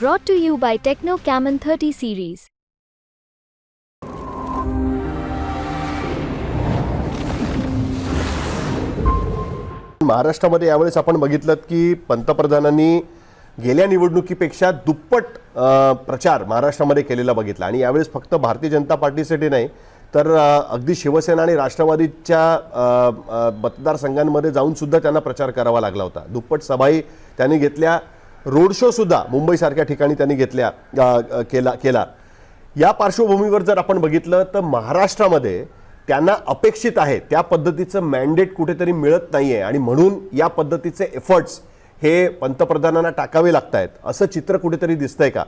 Brought to you by Techno Camon 30 series. महाराष्ट्रामध्ये यावेळेस आपण बघितलं की पंतप्रधानांनी गेल्या निवडणुकीपेक्षा दुप्पट अ, प्रचार महाराष्ट्रामध्ये केलेला बघितला. आणि यावेळेस फक्त भारतीय जनता पार्टीसाठी नाही तर अ, अगदी शिवसेना आणि राष्ट्रवादीच्या अ, अ, मतदारसंघांमध्ये जाऊन सुद्धा त्यांना प्रचार करावा लागला होता. दुप्पट सभाही त्यांनी घेतल्या. रोड शो सुद्धा मुंबईसारख्या ठिकाणी त्यांनी घेतल्या केला केला. या पार्श्वभूमीवर जर आपण बघितलं तर महाराष्ट्रामध्ये त्यांना अपेक्षित आहे त्या पद्धतीचं मॅन्डेट कुठेतरी मिळत नाहीये. आणि म्हणून या पद्धतीचे एफर्ट्स हे पंतप्रधानांना टाकावे लागत आहेत असं चित्र कुठेतरी दिसतंय का?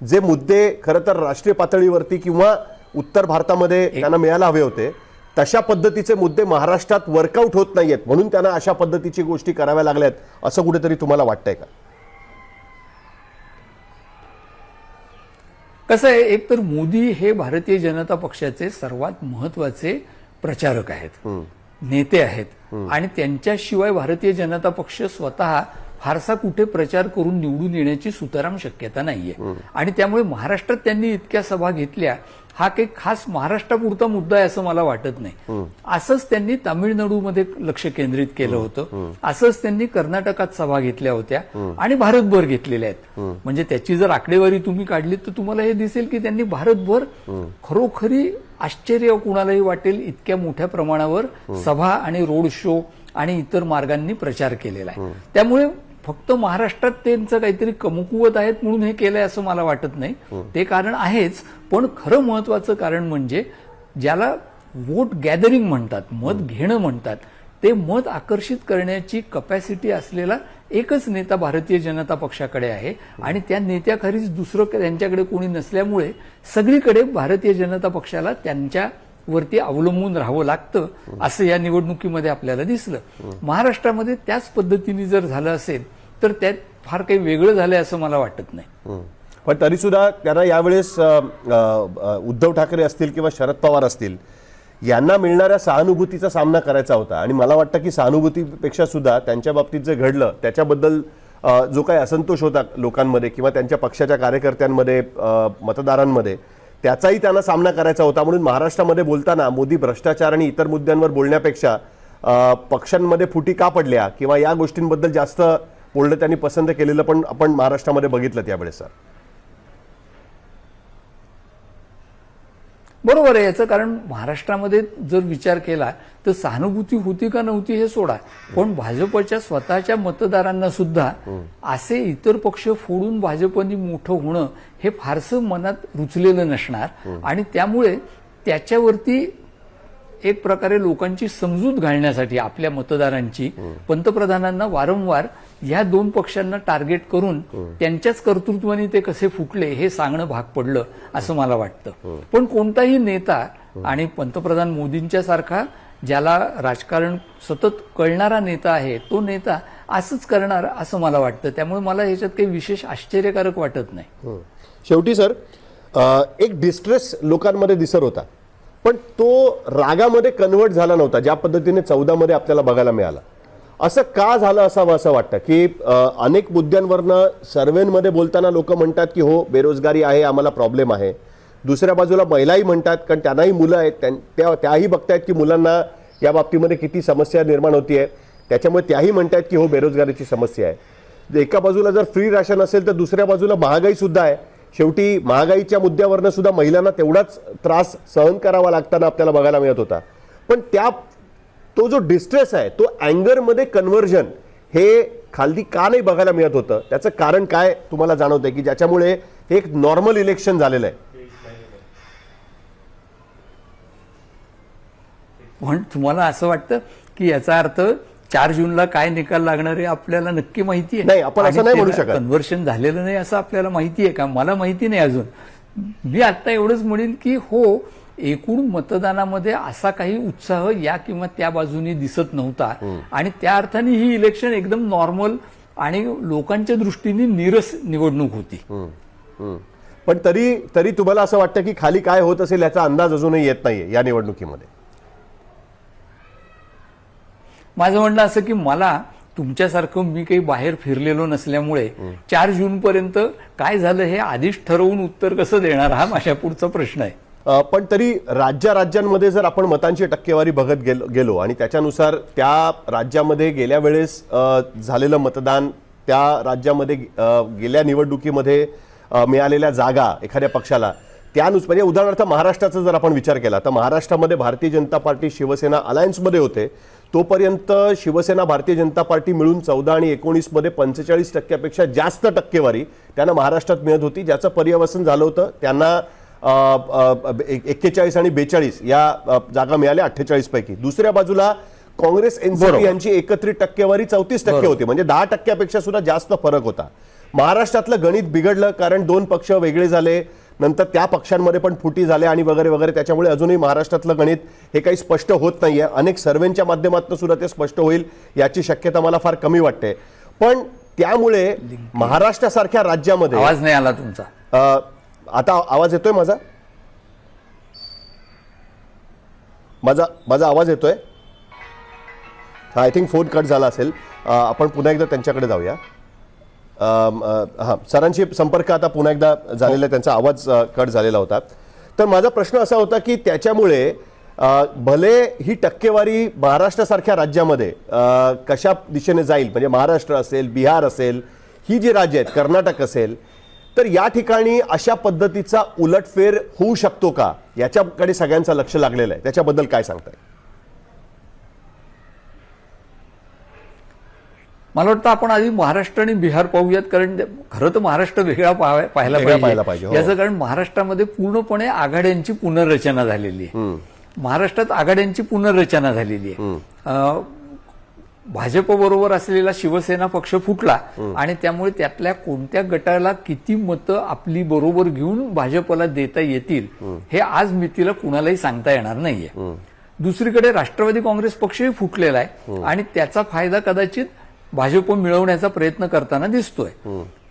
जे मुद्दे खरं तर राष्ट्रीय पातळीवरती किंवा उत्तर भारतामध्ये त्यांना मिळायला हवे होते तशा पद्धतीचे मुद्दे महाराष्ट्रात वर्कआउट होत नाहीयेत. म्हणून त्यांना अशा पद्धतीची गोष्टी कराव्या लागल्यात असं कुठेतरी तुम्हाला वाटतंय का? कसं आहे एक तर मोदी हे भारतीय जनता पक्षाचे सर्वात महत्त्वाचे प्रचारक आहेत नेते आहेत. आणि त्यांच्याशिवाय भारतीय जनता पक्ष स्वतः फारसा कुठे प्रचार करून निवडून येण्याची सुतराम शक्यता नाहीये. आणि त्यामुळे महाराष्ट्रात त्यांनी इतक्या सभा घेतल्या हा काही खास महाराष्ट्रापुरता मुद्दा आहे असं मला वाटत नाही. असंच त्यांनी तामिळनाडूमध्ये लक्ष केंद्रित केलं होतं. असंच त्यांनी कर्नाटकात सभा घेतल्या होत्या आणि भारतभर घेतलेल्या आहेत. म्हणजे त्याची जर आकडेवारी तुम्ही काढली तर तुम्हाला हे दिसेल की त्यांनी भारतभर खरोखरी आश्चर्य कुणालाही वाटेल इतक्या मोठ्या प्रमाणावर सभा आणि रोड शो आणि इतर मार्गांनी प्रचार केलेला आहे. त्यामुळे फक्त महाराष्ट्रात त्यांचं काहीतरी कमकुवत आहेत म्हणून हे केलंय असं मला वाटत नाही. ते कारण आहेच पण खरं महत्वाचं कारण म्हणजे ज्याला वोट गॅदरिंग म्हणतात मत घेणं म्हणतात ते मत आकर्षित करण्याची कपॅसिटी असलेला एकच नेता भारतीय जनता पक्षाकडे आहे. आणि त्या नेत्याखालीच दुसरं त्यांच्याकडे कोणी नसल्यामुळे सगळीकडे भारतीय जनता पक्षाला त्यांच्या वरती अवलंबून राहावं लागतं असं या निवडणुकीमध्ये आपल्याला दिसलं. महाराष्ट्रामध्ये त्याच पद्धतीने जर झालं असेल तर त्यात फार काही वेगळं झालंय असं मला वाटत नाही. पण तरी सुद्धा त्यांना यावेळेस उद्धव ठाकरे असतील किंवा शरद पवार असतील यांना मिळणाऱ्या सहानुभूतीचा सामना करायचा होता. आणि मला वाटतं की सहानुभूतीपेक्षा सुद्धा त्यांच्या बाबतीत जे घडलं त्याच्याबद्दल जो काही असंतोष होता लोकांमध्ये किंवा त्यांच्या पक्षाच्या कार्यकर्त्यांमध्ये मतदारांमध्ये त्याचाही त्यांना सामना करायचा होता. म्हणून महाराष्ट्रामध्ये बोलताना मोदी भ्रष्टाचार आणि इतर मुद्द्यांवर बोलण्यापेक्षा पक्षांमध्ये फुटी का पडल्या किंवा या गोष्टींबद्दल जास्त बोलणं त्यांनी पसंत केलेलं पण आपण महाराष्ट्रामध्ये बघितलं त्यावेळेस सर. बरोबर आहे याचं कारण महाराष्ट्रामध्ये जर विचार केला तर सहानुभूती होती का नव्हती हे सोडा. पण भाजपच्या स्वतःच्या मतदारांना सुद्धा असे इतर पक्ष फोडून भाजपनी मोठं होणं हे फारसं मनात रुचलेलं नसणार. आणि त्यामुळे त्याच्यावरती एक प्रकारे लोकांची समजूत घालण्यासाठी आपल्या मतदारांची पंतप्रधानांना वारंवार या दोन पक्षांना टार्गेट करून त्यांच्याच कर्तृत्वाने ते कसे फुटले हे सांगणं भाग पडलं असं मला वाटतं. पण कोणताही नेता आणि पंतप्रधान मोदींच्या सारखा ज्याला राजकारण सतत कळणारा नेता आहे तो नेता असंच करणार असं मला वाटतं. त्यामुळे मला याच्यात काही विशेष आश्चर्यकारक वाटत नाही. शेवटी सर एक डिस्ट्रेस लोकांमध्ये दिसत होता. पण तो रागामध्ये कन्वर्ट झाला नव्हता ज्या पद्धतीने चौदामध्ये आपल्याला बघायला मिळाला. असं का झालं असावं असं वाटतं की अनेक मुद्द्यांवरनं सर्वेमध्ये बोलताना लोक म्हणतात की हो बेरोजगारी आहे आम्हाला प्रॉब्लेम आहे. दुसऱ्या बाजूला महिलाही म्हणतात कारण त्यांनाही मुलं आहेत त्यां- त्या त्याही बघतायत की मुलांना या बाबतीमध्ये किती समस्या निर्माण होतीये. त्याच्यामुळे त्याही म्हणतात की हो बेरोजगारीची समस्या आहे. एका बाजूला जर फ्री राशन असेल तर दुसऱ्या बाजूला महागाईसुद्धा आहे. शेवटी महागाईच्या मुद्द्यावरनं सुद्धा महिलांना तेवढाच त्रास सहन करावा लागताना आपल्याला बघायला मिळत होता. पण त्या तो जो डिस्ट्रेस आहे तो अँगरमध्ये कन्व्हर्जन हे खालती का नाही बघायला मिळत होतं? त्याचं कारण काय तुम्हाला जाणवतंय की ज्याच्यामुळे हे एक नॉर्मल इलेक्शन झालेलं आहे? पण तुम्हाला असं वाटतं की याचा अर्थ चार जूनला काय निकाल लागणार आहे आपल्याला नक्की माहिती आहे. नाही, आपण असं नाही म्हणू शकत. कन्व्हर्शन झालेलं नाही असं आपल्याला माहिती आहे का? मला माहिती नाही अजून. मी आता एवढंच म्हणेन की हो एकूण मतदानामध्ये असा काही उत्साह या किंवा त्या बाजूनी दिसत नव्हता. आणि त्या अर्थाने ही इलेक्शन एकदम नॉर्मल आणि लोकांच्या दृष्टीने नीरस निवडणूक होती. पण तरी तरी तुम्हाला असं वाटतं की खाली काय होत असेल याचा अंदाज अजूनही येत नाहीये या निवडणुकीमध्ये? माझं म्हणणं असं की मला तुमच्यासारखं मी काही बाहेर फिरलेलो नसल्यामुळे चार जून पर्यंत काय झालं हे आधीच ठरवून उत्तर कसं देणार हा माझ्या पुढचा प्रश्न आहे. पण तरी राज्या राज्यांमध्ये जर आपण मतांची टक्केवारी बघत गेलो गेलो आणि त्याच्यानुसार त्या राज्यामध्ये गेल्या वेळेस झालेलं मतदान त्या राज्यामध्ये गेल्या निवडणुकीमध्ये मिळालेल्या जागा एखाद्या पक्षाला त्यानुसार म्हणजे उदाहरणार्थ महाराष्ट्राचा जर आपण विचार केला तर महाराष्ट्रामध्ये भारतीय जनता पार्टी शिवसेना अलायन्समध्ये होते. तोपर्यंत शिवसेना भारतीय जनता पार्टी मिळून चौदा आणि एकोणीसमध्ये पंचेचाळीस टक्क्यापेक्षा जास्त टक्केवारी त्यांना महाराष्ट्रात मिळत होती ज्याचं पर्यवसन झालं होतं. त्यांना एक्केचाळीस आणि बेचाळीस या जागा मिळाल्या अठ्ठेचाळीस पैकी. दुसऱ्या बाजूला काँग्रेस एनसीपी यांची एकत्रित टक्केवारी चौतीस टक्के होती. म्हणजे दहा टक्क्यापेक्षा सुद्धा जास्त फरक होता. महाराष्ट्रातलं गणित बिघडलं कारण दोन पक्ष वेगळे झाले. नंतर त्या पक्षांमध्ये पण फुटी झाल्या आणि वगैरे वगैरे. त्याच्यामुळे अजूनही महाराष्ट्रातलं गणित हे काही स्पष्ट होत नाहीये. अनेक सर्वेंच्या माध्यमातून सुद्धा ते स्पष्ट होईल याची शक्यता मला फार कमी वाटते. पण त्यामुळे महाराष्ट्रासारख्या राज्यामध्ये आवाज नाही आला तुमचा. आता आवाज येतोय माझा? माझा माझा आवाज येतोय? आय थिंक फोन कट झाला असेल. आपण पुन्हा एकदा त्यांच्याकडे जाऊया. हा सरांशी संपर्क आता पुन्हा एकदा झालेला आहे, त्यांचा आवाज कट झालेला होता. तर माझा प्रश्न असा होता की त्याच्यामुळे भले ही टक्केवारी महाराष्ट्रासारख्या राज्यामध्ये कशा दिशेने जाईल म्हणजे महाराष्ट्र असेल बिहार असेल ही जी राज्य आहेत कर्नाटक असेल तर या ठिकाणी अशा पद्धतीचा उलटफेर होऊ शकतो का? याच्याकडे सगळ्यांचं लक्ष लागलेलं आहे. त्याच्याबद्दल काय सांगताय? मला वाटतं आपण आधी महाराष्ट्र आणि बिहार पाहूयात कारण खरं तर महाराष्ट्र वेगळा पाहायला पाहिजे, हो. याचं कारण महाराष्ट्रामध्ये पूर्णपणे आघाड्यांची पुनर्रचना झालेली आहे. महाराष्ट्रात आघाड्यांची पुनर्रचना झालेली आहे. भाजप बरोबर असलेला शिवसेना पक्ष फुटला आणि त्यामुळे त्यातल्या कोणत्या गटाला किती मतं आपली बरोबर घेऊन भाजपला देता येतील हे आज मितीला कुणालाही सांगता येणार नाहीये. दुसरीकडे राष्ट्रवादी काँग्रेस पक्षही फुटलेला आहे आणि त्याचा फायदा कदाचित भाजप मिळवण्याचा प्रयत्न करताना दिसतोय.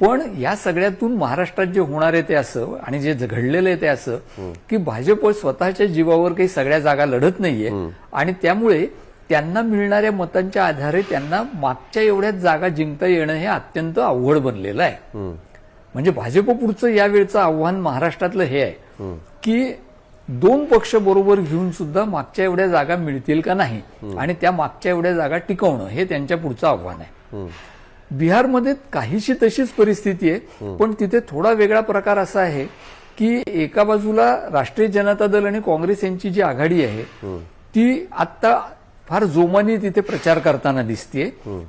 पण या सगळ्यातून महाराष्ट्रात जे होणार आहे ते असं आणि जे घडलेलं आहे ते असं की भाजप स्वतःच्या जीवावर काही सगळ्या जागा लढत नाहीये आणि त्यामुळे त्यांना मिळणाऱ्या मतांच्या आधारे त्यांना मागच्या एवढ्याच जागा जिंकता येणं हे अत्यंत अवघड बनलेलं आहे. म्हणजे भाजप पुढचं यावेळचं आव्हान महाराष्ट्रातलं हे आहे की दोन पक्ष बरोबर घेऊन सुद्धा मागच्या एवढ्या जागा मिळतील का नाही? आणि त्या मागच्या एवढ्या जागा टिकवणं हे त्यांच्या पुढचं आव्हान आहे. बिहारमध्ये काहीशी तशीच परिस्थिती आहे पण तिथे थोडा वेगळा प्रकार असा आहे की एका बाजूला राष्ट्रीय जनता दल आणि काँग्रेस यांची जी आघाडी आहे ती आता फार जोमाने तिथे प्रचार करताना दिसते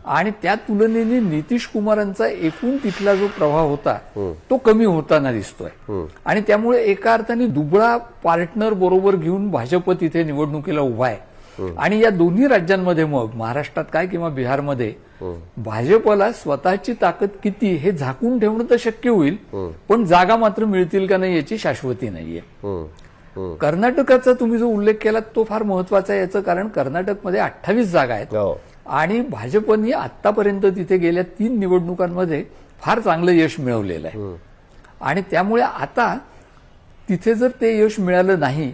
आणि त्या तुलनेने नितीश कुमारांचा एकूण तिथला जो प्रभाव होता तो कमी होताना दिसतोय. आणि त्यामुळे एका अर्थाने दुबळा पार्टनर बरोबर घेऊन भाजप तिथे निवडणुकीला उभा आहे. आणि या दोन्ही राज्यांमध्ये मग महाराष्ट्रात काय किंवा बिहारमध्ये भाजपला स्वतःची ताकद किती हे झाकून ठेवणं तर शक्य होईल पण जागा मात्र मिळतील का नाही याची शाश्वती नाहीये. कर्नाटकाचा तुम्ही जो उल्लेख केला तो फार महत्त्वाचा आहे. याचं कारण कर्नाटकमध्ये अठ्ठावीस जागा आहेत. हो. आणि भाजपनी आतापर्यंत तिथे गेल्या तीन निवडणुकांमध्ये फार चांगलं यश मिळवलेलं आहे. आणि त्यामुळे आता तिथे जर ते यश मिळालं नाही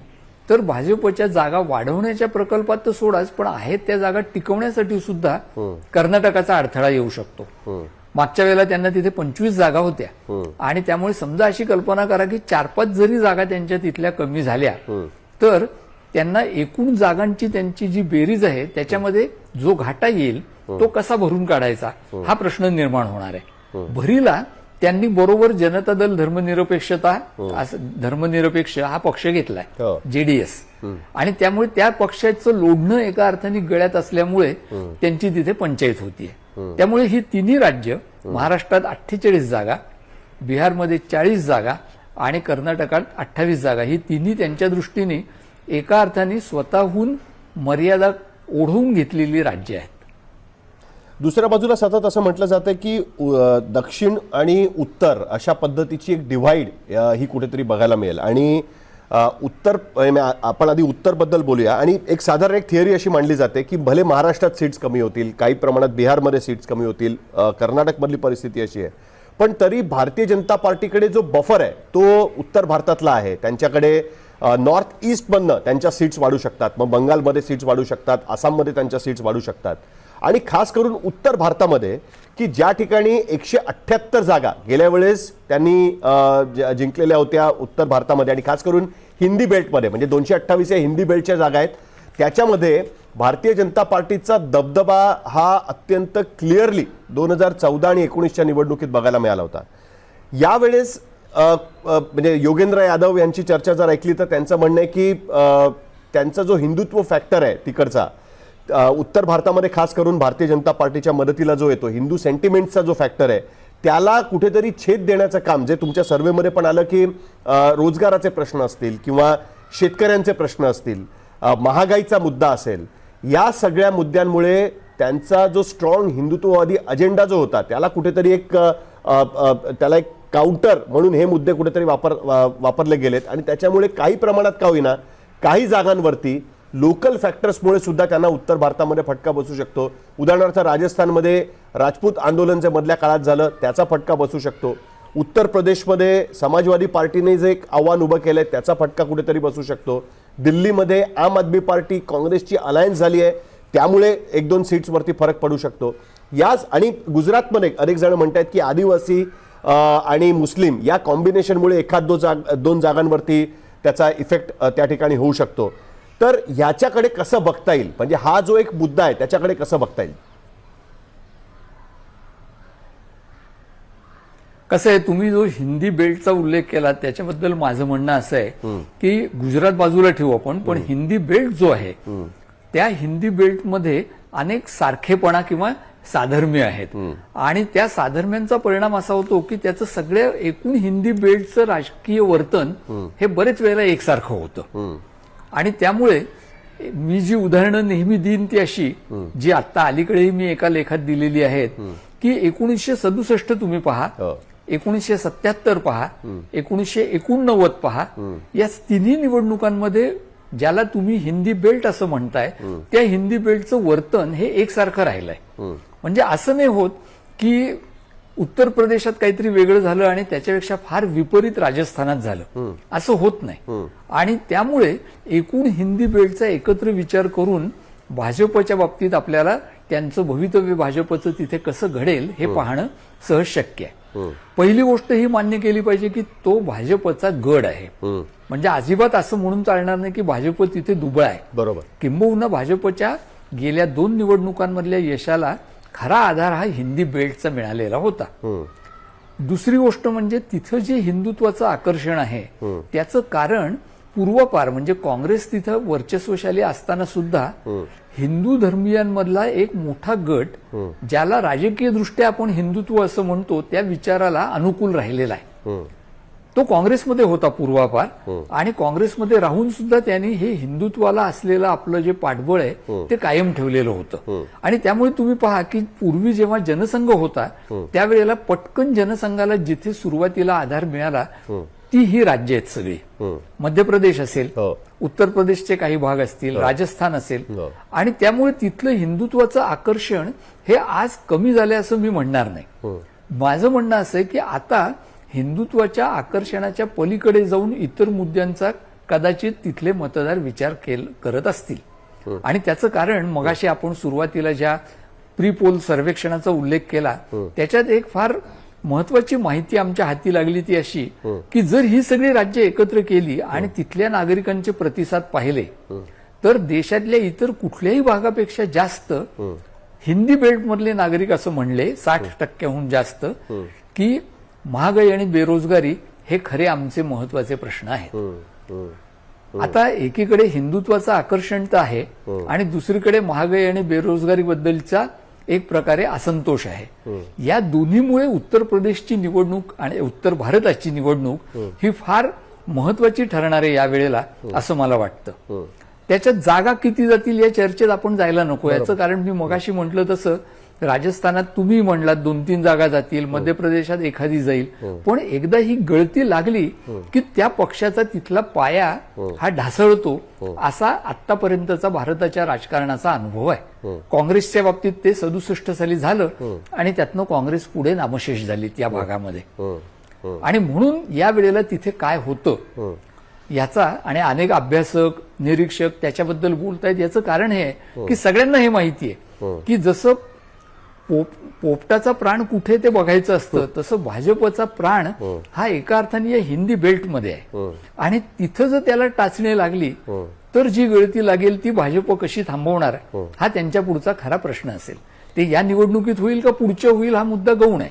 तर भाजपच्या जागा वाढवण्याच्या प्रकल्पात तर सोडाच पण आहेत त्या जागा टिकवण्यासाठी सुद्धा कर्नाटकाचा अडथळा येऊ शकतो. मागच्या वेळेला त्यांना तिथे पंचवीस जागा होत्या. आणि त्यामुळे समजा अशी कल्पना करा की चार पाच जरी जागा त्यांच्या तिथल्या कमी झाल्या तर त्यांना एकूण जागांची त्यांची जी बेरीज आहे त्याच्यामध्ये जो घाटा येईल तो कसा भरून काढायचा हा प्रश्न निर्माण होणार आहे. भरीला त्यांनी बरोबर जनता दल धर्मनिरपेक्षता धर्मनिरपेक्ष हा पक्ष हो. घेतलाय जेडीएस आणि त्यामुळे त्या पक्षाचं लोढणं एका अर्थाने गळ्यात असल्यामुळे त्यांची तिथे पंचायत होतीये. त्यामुळे ही तिन्ही राज्य महाराष्ट्रात अठ्ठेचाळीस जागा बिहारमध्ये चाळीस जागा आणि कर्नाटकात अठ्ठावीस जागा. ही तिन्ही त्यांच्या दृष्टीने एका अर्थाने स्वतःहून मर्यादा ओढवून घेतलेली राज्य आहेत. दुसऱ्या बाजूला सतत असं म्हटलं जातं की दक्षिण आणि उत्तर अशा पद्धतीची एक डिव्हाइड ही कुठेतरी बघायला मिळेल. आणि उत्तर आपण आधी उत्तरबद्दल बोलूया. आणि एक साधारण एक थिअरी अशी मांडली जाते की भले महाराष्ट्रात सीट्स कमी होतील काही प्रमाणात बिहारमध्ये सीट्स कमी होतील कर्नाटकमधली परिस्थिती अशी आहे. पण तरी भारतीय जनता पार्टीकडे जो बफर आहे तो उत्तर भारतातला आहे. त्यांच्याकडे नॉर्थ ईस्टमधनं त्यांच्या सीट्स वाढू शकतात. मग बंगालमध्ये सीट्स वाढू शकतात आसाममध्ये त्यांच्या सीट्स वाढू शकतात. आणि खास करून उत्तर भारतामध्ये की ज्या ठिकाणी एकशे अठ्ठ्याहत्तर जागा गेल्या वेळेस त्यांनी जिंकलेल्या होत्या उत्तर भारतामध्ये आणि खास करून हिंदी बेल्टमध्ये म्हणजे दोनशे अठ्ठावीस या हिंदी बेल्टच्या जागा आहेत. त्याच्यामध्ये भारतीय जनता पार्टीचा दबदबा हा अत्यंत क्लिअरली दोन हजार चौदा आणि एकोणीसच्या निवडणुकीत बघायला मिळाला होता. यावेळेस म्हणजे योगेंद्र यादव यांची चर्चा जर ऐकली तर त्यांचं म्हणणं आहे की त्यांचा जो हिंदुत्व फॅक्टर आहे तिकडचा उत्तर भारतामध्ये खास करून भारतीय जनता पार्टीच्या मदतीला जो येतो हिंदू सेंटिमेंटचा जो फॅक्टर आहे त्याला कुठेतरी छेद देण्याचं काम जे तुमच्या सर्व्हेमध्ये पण आलं की रोजगाराचे प्रश्न असतील किंवा शेतकऱ्यांचे प्रश्न असतील महागाईचा मुद्दा असेल या सगळ्या मुद्द्यांमुळे त्यांचा जो स्ट्रॉंग हिंदुत्ववादी अजेंडा जो होता त्याला कुठेतरी एक त्याला एक काउंटर म्हणून हे मुद्दे कुठेतरी वापर वापरले गेलेत. आणि त्याच्यामुळे काही प्रमाणात का होईना काही जागांवरती लोकल फॅक्टर्समुळे सुद्धा त्यांना उत्तर भारतामध्ये फटका बसू शकतो. उदाहरणार्थ राजस्थानमध्ये राजपूत आंदोलन जे मधल्या काळात झालं त्याचा फटका बसू शकतो. उत्तर प्रदेशमध्ये समाजवादी पार्टीने जे एक आव्हान उभं केलं आहे त्याचा फटका कुठेतरी बसू शकतो. दिल्लीमध्ये आम आदमी पार्टी काँग्रेसची अलायन्स झाली आहे त्यामुळे एक दोन सीट्सवरती फरक पडू शकतो. याच आणि गुजरातमध्ये अनेक जण आहेत की आदिवासी आणि मुस्लिम या कॉम्बिनेशनमुळे एखाद दो जाग दोन जागांवरती त्याचा इफेक्ट त्या ठिकाणी होऊ शकतो. तर ह्याच्याकडे कसं बघता येईल? म्हणजे हा जो एक मुद्दा आहे त्याच्याकडे कसं बघता येईल? कसं आहे तुम्ही जो हिंदी बेल्टचा उल्लेख केला त्याच्याबद्दल माझं म्हणणं असं आहे की गुजरात बाजूला ठेवू आपण पण हिंदी बेल्ट जो आहे त्या हिंदी बेल्टमध्ये अनेक सारखेपणा किंवा साधर्म्य आहेत. आणि त्या साधर्म्यांचा परिणाम असा होतो की त्याचं सगळ्या एकूण हिंदी बेल्टचं राजकीय वर्तन हे बरेच वेळेला एकसारखं होतं. आणि त्यामुळे मी जी उदाहरणं नेहमी देईन ती अशी जी आता अलीकडेही मी एका लेखात दिलेली आहेत की एकोणीसशे सदुसष्ट तुम्ही पहा हो. एकोणीसशे सत्याहत्तर पहा एकोणीसशे एकोणनव्वद पहा या तिन्ही निवडणुकांमध्ये ज्याला तुम्ही हिंदी बेल्ट असं म्हणताय त्या हिंदी बेल्टचं वर्तन हे एकसारखं राहिलंय. म्हणजे असं नाही होत की उत्तर प्रदेशात काहीतरी वेगळं झालं आणि त्याच्यापेक्षा फार विपरीत राजस्थानात झालं. असं होत नाही. आणि त्यामुळे एकूण हिंदी बेल्टचा एकत्र विचार करून भाजपच्या बाबतीत आपल्याला त्यांचं भवितव्य भाजपचं तिथे कसं घडेल हे पाहणं सहज शक्य आहे. पहिली गोष्ट ही मान्य केली पाहिजे की तो भाजपचा गड आहे. म्हणजे अजिबात असं म्हणून चालणार नाही की भाजप तिथे दुबळा आहे. बरोबर. किंबहुना भाजपच्या गेल्या दोन निवडणुकांमधल्या यशाला खरा आधार हा हिंदी बेल्टचा मिळालेला होता. दुसरी गोष्ट म्हणजे तिथं जे हिंदुत्वाचं आकर्षण आहे त्याचं कारण पूर्वपार म्हणजे काँग्रेस तिथं वर्चस्वशाली असताना सुद्धा हिंदू धर्मीयांमधला एक मोठा गट ज्याला राजकीय दृष्ट्या आपण हिंदुत्व असं म्हणतो त्या विचाराला अनुकूल राहिलेला आहे. तो काँग्रेसमध्ये होता पूर्वापार. आणि काँग्रेसमध्ये राहून सुद्धा त्यांनी हे हिंदुत्वाला असलेलं आपलं जे पाठबळ आहे ते कायम ठेवलेलं होतं. आणि त्यामुळे तुम्ही पहा की पूर्वी जेव्हा जनसंघ होता त्यावेळेला पटकन जनसंघाला जिथे सुरुवातीला आधार मिळाला ती ही राज्य आहेत सगळी. मध्य प्रदेश असेल हो. उत्तर प्रदेशचे काही भाग असतील राजस्थान असेल. हो. आणि त्यामुळे तिथलं हिंदुत्वाचं आकर्षण हे आज कमी झालंय असं मी म्हणणार नाही. माझं म्हणणं असं आहे की आता हिंदुत्वाच्या आकर्षणाच्या पलीकडे जाऊन इतर मुद्द्यांचा कदाचित तिथले मतदार विचार केल करत असतील. आणि त्याचं कारण मगाशी आपण सुरुवातीला ज्या प्री पोल सर्वेक्षणाचा उल्लेख केला त्याच्यात एक फार महत्वाची माहिती आमच्या हाती लागली ती अशी की जर ही सगळी राज्य एकत्र केली आणि तिथल्या नागरिकांचे प्रतिसाद पाहिले तर देशातल्या इतर कुठल्याही भागापेक्षा जास्त हिंदी बेल्ट मधले नागरिक असं म्हणले साठ टक्क्याहून जास्त की महागाई आणि बेरोजगारी हे खरे आमचे महत्त्वाचे प्रश्न आहेत. आता एकीकडे हिंदुत्वाचं आकर्षण तर आहे आणि दुसरीकडे महागाई आणि बेरोजगारी बद्दलचा एक प्रकारे असंतोष आहे. या दोन्हीमुळे उत्तर प्रदेशची निवडणूक आणि उत्तर भारताची निवडणूक ही. फार महत्वाची ठरणार आहे या वेळेला असं मला वाटतं. त्याच्यात जागा किती जातील या चर्चेत आपण जायला नको याचं कारण मी मगाशी म्हटलं तसं राजस्थानात तुम्ही म्हणलात दोन तीन जागा जातील मध्य प्रदेशात एखादी जाईल. पण एकदा ही गळती लागली की त्या पक्षाचा तिथला पाया हा. ढासळतो असा आतापर्यंतचा भारताच्या राजकारणाचा अनुभव आहे. काँग्रेसच्या बाबतीत ते सदुसष्ट साली झालं आणि त्यातनं काँग्रेस पुढे नामशेष झाली त्या भागामध्ये. आणि म्हणून या वेळेला तिथे काय होतं? याचा आणि अनेक अभ्यासक निरीक्षक त्याच्याबद्दल बोलतायत. याचं कारण हे की सगळ्यांना हे माहिती आहे की जसं पोप पोपटाचा प्राण कुठे ते बघायचं असतं तसं भाजपचा प्राण हा. एका अर्थाने या हिंदी बेल्टमध्ये आहे. आणि तिथं जर त्याला टाचणी लागली तर जी गळती लागेल ती भाजप कशी थांबवणार? हा. त्यांच्या पुढचा खरा प्रश्न असेल. ते या निवडणुकीत होईल का पुढच्या होईल हा मुद्दा गौण आहे.